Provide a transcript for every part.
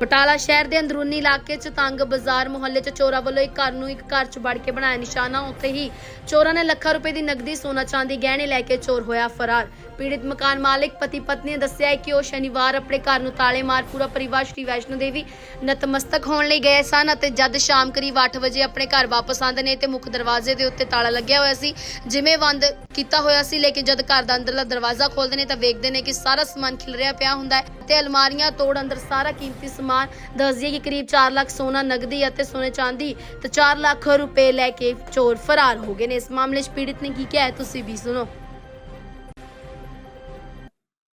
ਬਟਾਲਾ ਸ਼ਹਿਰ ਦੇ ਅੰਦਰੂਨੀ ਇਲਾਕੇ 'ਚ ਤੰਗ ਬਾਜ਼ਾਰ ਮੁਹੱਲੇ 'ਚ ਚੋਰਾਂ ਵੱਲੋਂ ਇੱਕ ਘਰ ਨੂੰ ਇੱਕ ਘਰ 'ਚ ਵੜ ਕੇ ਬਣਾਇਆ ਨਿਸ਼ਾਨਾ। ਉੱਥੇ ਹੀ ਚੋਰਾਂ ਨੇ ਲੱਖਾਂ ਰੁਪਏ ਦੀ ਨਕਦੀ, ਸੋਨਾ, ਚਾਂਦੀ, ਗਹਿਣੇ ਲੈ ਕੇ ਚੋਰ ਹੋਇਆ ਫਰਾਰ। ਪੀੜਿਤ ਮਕਾਨ ਮਾਲਕ ਪਤੀ ਪਤਨੀ ਨੇ ਦੱਸਿਆ ਕਿ ਉਹ ਸ਼ਨੀਵਾਰ ਆਪਣੇ ਘਰ ਨੂੰ ਤਾਲੇ ਮਾਰ ਪੂਰਾ ਪਰਿਵਾਰ ਸ਼੍ਰੀ ਵੈਸ਼ਨੋ ਦੇਵੀ ਨਤਮਸਤਕ ਹੋਣ ਲਈ ਗਏ ਸਨ ਅਤੇ ਜਦ ਸ਼ਾਮ ਕਰੀਬ 8 ਵਜੇ ਆਪਣੇ ਘਰ ਵਾਪਸ ਆਉਂਦੇ ਨੇ ਤੇ ਮੁੱਖ ਦਰਵਾਜ਼ੇ ਦੇ ਉੱਤੇ ਤਾਲਾ ਲੱਗਿਆ ਹੋਇਆ ਸੀ, ਜਿਵੇਂ ਬੰਦ ਕੀਤਾ ਹੋਇਆ ਸੀ, ਲੇਕਿਨ ਜਦ ਘਰ ਦਾ ਅੰਦਰਲਾ ਦਰਵਾਜ਼ਾ ਖੋਲਦੇ ਨੇ ਤਾਂ ਵੇਖਦੇ ਨੇ ਕਿ ਸਾਰਾ ਸਮਾਨ ਖਿਲਰਿਆ ਪਿਆ ਹੁੰਦਾ ਹੈ ਤੇ ਅਲਮਾਰੀਆਂ ਤੋੜ ਅੰਦਰ ਸਾਰਾ ਕੀਮਤੀ ਸਮਾਨ ਦੱਸਦੀਏ ਕਿ ਕਰੀਬ 4 ਲੱਖ ਸੋਨਾ ਨਗਦੀ ਅਤੇ ਸੋਨੇ ਚਾਂਦੀ ਤੇ 4 ਲੱਖ ਰੁਪਏ ਲੈ ਕੇ ਚੋਰ ਫਰਾਰ ਹੋ ਗਏ ਨੇ। ਇਸ ਮਾਮਲੇ 'ਚ ਪੀੜਿਤ ਨੇ ਕੀ ਕਿਹਾ ਹੈ, ਤੁਸੀਂ ਵੀ ਸੁਣੋ।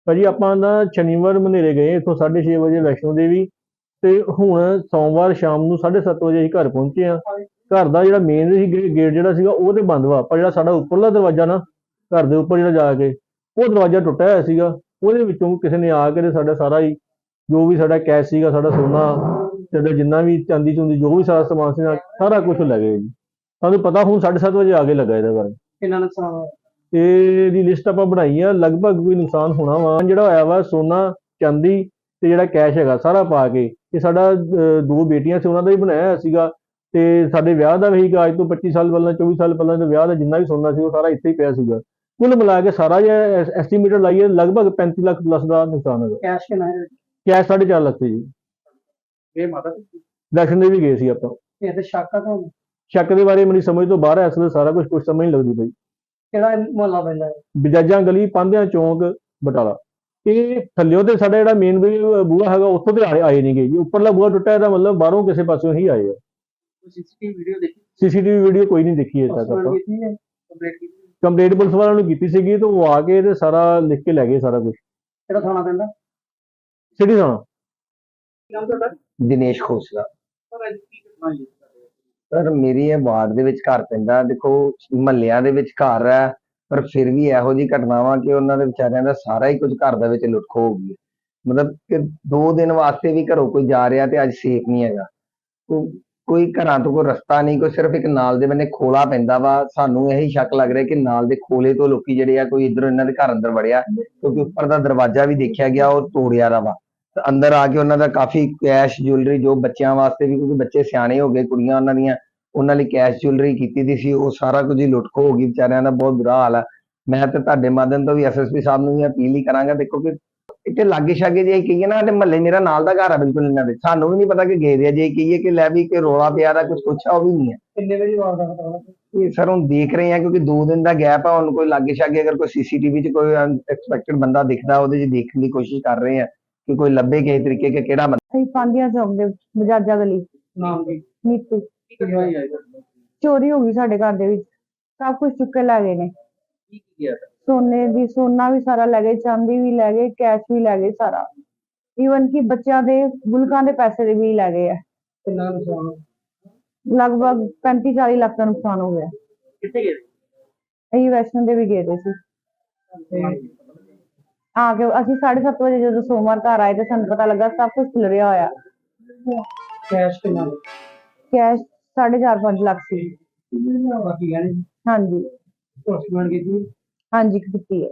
ਭਾਜੀ, ਆਪਾਂ ਨਾ ਸ਼ਨੀਵਾਰ ਮਨੇਰੇ ਗਏ ਇੱਥੋਂ 6:30 ਵਜੇ ਵੈਸ਼ਨੋ ਦੇਵੀ ਤੇ ਹੁਣ ਸੋਮਵਾਰ ਸ਼ਾਮ ਨੂੰ 7:30 ਵਜੇ ਅਸੀਂ ਘਰ ਪਹੁੰਚੇ ਆ ਘਰ ਦਾ ਜਿਹੜਾ ਮੇਨ ਸੀ ਗੇਟ ਜਿਹੜਾ ਸੀਗਾ, ਉਹ ਤੇ ਬੰਦ ਵਾ। ਪਰ ਜਿਹੜਾ ਸਾਡਾ ਉੱਪਰਲਾ ਦਰਵਾਜ਼ਾ ਨਾ, ਘਰ ਦੇ ਉੱਪਰ ਜਿਹੜਾ ਜਾ ਕੇ, ਉਹ ਦਰਵਾਜ਼ਾ ਟੁੱਟਿਆ ਹੋਇਆ ਸੀਗਾ। ਉਹਦੇ ਵਿੱਚੋਂ ਕਿਸੇ ਨੇ ਆ ਕੇ ਸਾਡਾ ਸਾਰਾ ਹੀ ਜੋ ਵੀ ਸਾਡਾ ਕੈਸ਼ ਸੀਗਾ ਸਾਡਾ ਸੋਨਾ ਤੇ ਜਿੰਨਾ ਵੀ ਚਾਂਦੀ ਚੁੰਦੀ ਜੋ ਵੀ ਸਾਰਾ ਸਮਾਨ ਸੀ ਸਾਰਾ ਕੁਝ ਲੈ ਗਏ ਜੀ। ਸਾਨੂੰ ਪਤਾ ਹੁਣ 7:30 ਵਜੇ ਆ ਕੇ ਲੱਗਾ ਇਹਦੇ ਬਾਰੇ। ਕਿੰਨਾ ਨੁਕਸਾਨ ਹੋਇਆ? ਤੇ ਇਹਦੀ ਲਿਸਟ ਆਪਾਂ ਬਣਾਈ ਆ ਲਗਭਗ ਕੋਈ ਨੁਕਸਾਨ ਹੋਣਾ ਵਾ। ਜਿਹੜਾ ਹੋਇਆ ਵਾ ਸੋਨਾ ਚਾਂਦੀ ਤੇ ਜਿਹੜਾ ਕੈਸ਼ ਹੈਗਾ ਸਾਰਾ ਪਾ ਕੇ ਇਹ ਸਾਡਾ ਦੋ ਬੇਟੀਆਂ ਸੀ ਉਹਨਾਂ ਦਾ ਵੀ ਬਣਾਇਆ ਹੋਇਆ ਸੀਗਾ। ਤੇ ਸਾਡੇ ਵਿਆਹ ਦਾ ਵੀ ਅੱਜ ਤੋਂ 25 ਸਾਲ ਪਹਿਲਾਂ 24 ਸਾਲ ਪਹਿਲਾਂ ਦੇ ਵਿਆਹ ਦਾ ਜਿੰਨਾ ਵੀ ਸੋਨਾ ਸੀ ਉਹ ਸਾਰਾ ਇੱਥੇ ਹੀ ਪਿਆ ਸੀਗਾ। ਕੁੱਲ ਮਿਲਾ ਕੇ ਸਾਰਾ ਜੇ ਐਸਟੀਮੇਟਡ ਲਾਈਏ ਲਗਭਗ 35 ਲੱਖ ਪਲੱਸ ਦਾ ਨੁਕਸਾਨ ਹੈਗਾ। ਕੈਸ਼ ਕਿੰਨਾ ਹੈ ਕੈਸ਼ 4.5 ਲੱਖ ਸੀ ਜੀ। ਇਹ ਮਾਤਾ ਦਰਸ਼ਨ ਦੇ ਵੀ ਗਏ ਸੀ ਆਪਾਂ। ਇਹ ਤੇ ਸ਼ੱਕ ਆ ਤੁਹਾਨੂੰ? ਸ਼ੱਕ ਦੇ ਬਾਰੇ ਮੇਰੀ ਸਮਝ ਤੋਂ ਬਾਹਰ ਹੈ ਸਾਰਾ ਕੁਝ ਕੁਝ ਸਮਝ ਨਹੀਂ ਲੱਗਦੀ ਪਈ। ਕਿਹੜਾ ਮੁਹੱਲਾ ਪੈਂਦਾ ਹੈ? ਬਜਾਜਾਂ ਗਲੀ ਪਾਂਧਿਆਂ ਚੌਂਕ ਬਟਾਲਾ। ਇਹ ਥੱਲਿਓ ਤੇ ਸਾਡਾ ਜਿਹੜਾ ਮੇਨ ਬੂਹਾ ਹੈਗਾ ਉੱਥੋਂ ਤੇ ਆਏ ਨਹੀਂ ਗਏ ਜੀ। ਉੱਪਰਲਾ ਬੂਹਾ ਟੁੱਟਾ ਇਹਦਾ ਮਤਲਬ ਬਾਹਰੋਂ ਕਿਸੇ ਪਾਸਿਓਂ ਹੀ ਆਏ ਆ। ਸੀਸੀਟੀਵੀ ਵੀਡੀਓ ਦੇਖੀ? ਸੀਸੀਟੀਵੀ ਵੀਡੀਓ ਕੋਈ ਨਹੀਂ ਦੇਖੀ ਹੈ? ਕੀਤੀ ਕੰਪਲੇਂਟ ਪੁਲਿਸ ਵਾਲਿਆਂ ਨੂੰ ਕੀਤੀ ਸੀਗੀ ਤੇ ਉਹ ਆ ਕੇ ਤੇ ਸਾਰਾ ਲਿਖ ਕੇ ਲੈ ਗਏ ਸਾਰਾ ਕੁਝ ਕਿਹੜਾ ਥਾਣਾ ਪੈਂਦਾ? ਸਿਟੀ ਨਾਮ ਤੁਹਾਡਾ? ਦਿਨੇਸ਼ ਖੋਸਲਾ। ਸਰ ਅੱਜ ਕੀ ਘਟਨਾ ਹੋਈ ਸਰ ਮੇਰੀ ਇਹ ਵਾਰਡ ਦੇ ਵਿੱਚ ਘਰ ਪੈਂਦਾ। ਦੇਖੋ ਮਹੱਲਿਆਂ ਦੇ ਵਿੱਚ ਘਰ ਹੈ ਪਰ ਫਿਰ ਵੀ ਇਹੋ ਜਿਹੀ ਘਟਨਾਵਾਂ ਕਿ ਉਹਨਾਂ ਦੇ ਵਿਚਾਰਿਆਂ ਦਾ ਸਾਰਾ ਹੀ ਕੁਝ ਘਰ ਦੇ ਵਿੱਚ ਲੁੱਟ ਖੋ ਹੋ ਗਈ। ਮਤਲਬ ਕਿ ਦੋ ਦਿਨ ਵਾਸਤੇ ਵੀ ਘਰੋਂ ਕੋਈ ਜਾ ਰਿਹਾ ਤੇ ਅੱਜ ਸੇਫ ਨਹੀਂ ਹੈਗਾ। ਕੋ- ਕੋਈ ਘਰਾਂ ਤੋਂ ਕੋਈ ਰਸਤਾ ਨਹੀਂ, ਕੋਈ ਸਿਰਫ ਇੱਕ ਨਾਲ ਦੇ ਬੰਨੇ ਖੋਲਾ ਪੈਂਦਾ ਵਾ। ਸਾਨੂੰ ਇਹੀ ਸ਼ੱਕ ਲੱਗ ਰਿਹਾ ਕਿ ਨਾਲ ਦੇ ਖੋਲੇ ਤੋਂ ਲੋਕੀ ਜਿਹੜੇ ਆ, ਕੋਈ ਇਧਰੋਂ ਇਹਨਾਂ ਦੇ ਘਰ ਅੰਦਰ ਵੜਿਆ, ਕਿਉਂਕਿ ਉੱਪਰ ਦਾ ਦਰਵਾਜ਼ਾ ਵੀ ਦੇਖਿਆ ਗਿਆ, ਉਹ ਤੋੜਿਆ ਦਾ ਵਾ। ਤੇ ਅੰਦਰ ਆ ਕੇ ਉਹਨਾਂ ਦਾ ਕਾਫੀ ਕੈਸ਼ ਜੁਐਲਰੀ, ਜੋ ਬੱਚਿਆਂ ਵਾਸਤੇ ਵੀ, ਕਿਉਂਕਿ ਬੱਚੇ ਸਿਆਣੇ ਹੋ ਗਏ, ਕੁੜੀਆਂ ਉਹਨਾਂ ਦੀਆਂ, ਉਹਨਾਂ ਲਈ ਕੈਸ਼ ਜੁਐਲਰੀ ਕੀਤੀ ਦੀ ਸੀ, ਉਹ ਸਾਰਾ ਕੁਝ ਹੀ ਲੁੱਟ ਖੋ ਹੋ ਗਈ, ਵਿਚਾਰਿਆਂ ਦਾ ਬਹੁਤ ਬੁਰਾ ਹਾਲ ਆ। ਮੈਂ ਤੇ ਤੁਹਾਡੇ ਮਾਧਿਅਮ ਤੋਂ ਵੀ ਐਸਐਸਪੀ ਸਾਹਿਬ ਨੂੰ ਵੀ ਅਪੀਲ ਹੀ ਕਰਾਂਗਾ, ਦੇਖੋ ਕਿ ਇੱਥੇ ਲਾਗੇ ਛਾਗੇ ਜੇ ਕਹੀਏ ਨਾ ਤੇ ਮਹੱਲੇ ਮੇਰਾ ਨਾਲ ਦਾ ਘਰ ਆ ਬਿਲਕੁਲ ਇਹਨਾਂ ਦੇ। ਸਾਨੂੰ ਵੀ ਨਹੀਂ ਪਤਾ ਕਿ ਗਏ ਦੇ ਆ ਜੇ ਕਹੀਏ ਕਿ ਲੈ ਵੀ ਕਿ ਰੋਲਾ ਪਿਆ ਦਾ ਕੁਝ ਪੁੱਛਾ ਉਹ ਵੀ ਨਹੀਂ ਹੈ ਕਿੰਨੇ ਵਜੇ ਵਾਰ ਦਾ ਪਤਾ ਲੱਗਾ ਇਹ ਸਰ ਹੁਣ ਦੇਖ ਰਹੇ ਆ ਕਿਉਂਕਿ ਦੋ ਦਿਨ ਦਾ ਗੈਪ ਆ ਹੁਣ ਕੋਈ ਲਾਗੇ ਛਾਗੇ ਅਗਰ ਕੋਈ ਸੀਸੀਟੀਵੀ 'ਚ ਕੋਈ ਅਨਐਕਸਪੈਕਟਡ ਬੰਦਾ ਦਿਖਦਾ ਉਹਦੇ 'ਚ ਦੇਖਣ ਦੀ ਕੋਸ਼ਿਸ਼ ਕਰ ਰਹੇ ਆ ਕਿ ਕੋਈ ਲੱਭੇ ਕਿਸੇ ਤਰੀਕੇ ਕਿ ਕਿਹੜਾ ਬੰਦਾ। ਅਸੀਂ ਪਾਂਦੀਆਂ ਚੌਕ ਦੇ ਵਿੱਚ ਬਜਾਜਾ ਗਲੀ ਨਾਮ ਕੀ? ਨੀਤੂ। ਕੀ ਚੋਰੀ ਹੋ ਗਈ ਸਾਡੇ ਘਰ ਦੇ ਵਿੱਚ। ਸਭ ਕੁਝ ਚੁੱਕ ਕੇ ਲੈ ਗਏ ਨੇ। ਕੀ ਕੀ ਗਿਆ ਸੋਨੇ ਦੀ ਸੋਨਾ ਵੀ ਸਾਰਾ ਲੈ ਗਏ ਚਾਂਦੀ ਵੀ ਲੈ ਗਏ ਕੈਸ਼ ਵੀ ਲੈ ਗਏ ਸਾਰਾ। ਈਵਨ ਕਿ ਬੱਚਿਆਂ ਦੇ ਗੁਲਕਾਂ ਦੇ ਪੈਸੇ ਦੇ ਵੀ ਲੈ ਗਏ ਆ। ਕਿੰਨਾ ਨੁਕਸਾਨ ਹੋਇਆ? ਲਗਭਗ 35 40 ਲੱਖ ਦਾ ਨੁਕਸਾਨ ਹੋ ਗਿਆ। ਕਿੱਥੇ ਗਏ? ਅਸੀਂ ਵੈਸ਼ਨੋ ਦੇਵੀ ਗਏ ਦੇ ਸੀ। ਆ ਕੇ ਅਸੀਂ 7:30 ਵਜੇ ਜਦੋਂ ਸੋਮਵਾਰ ਘਰ ਆਏ ਤੇ ਸਾਨੂੰ ਪਤਾ ਲੱਗਾ ਸਭ ਕੁਝ ਖਿਲਰਿਆ ਹੋਇਆ। ਕੈਸ਼ ਕਿੰਨਾ? ਕੈਸ਼ 4.5 5 ਲੱਖ ਸੀ। ਬਾਕੀ ਗਹਿਣੇ? ਹਾਂਜੀ। ਕੀਤੀ ਹਾਂਜੀ ਕੀਤੀ ਹੈ।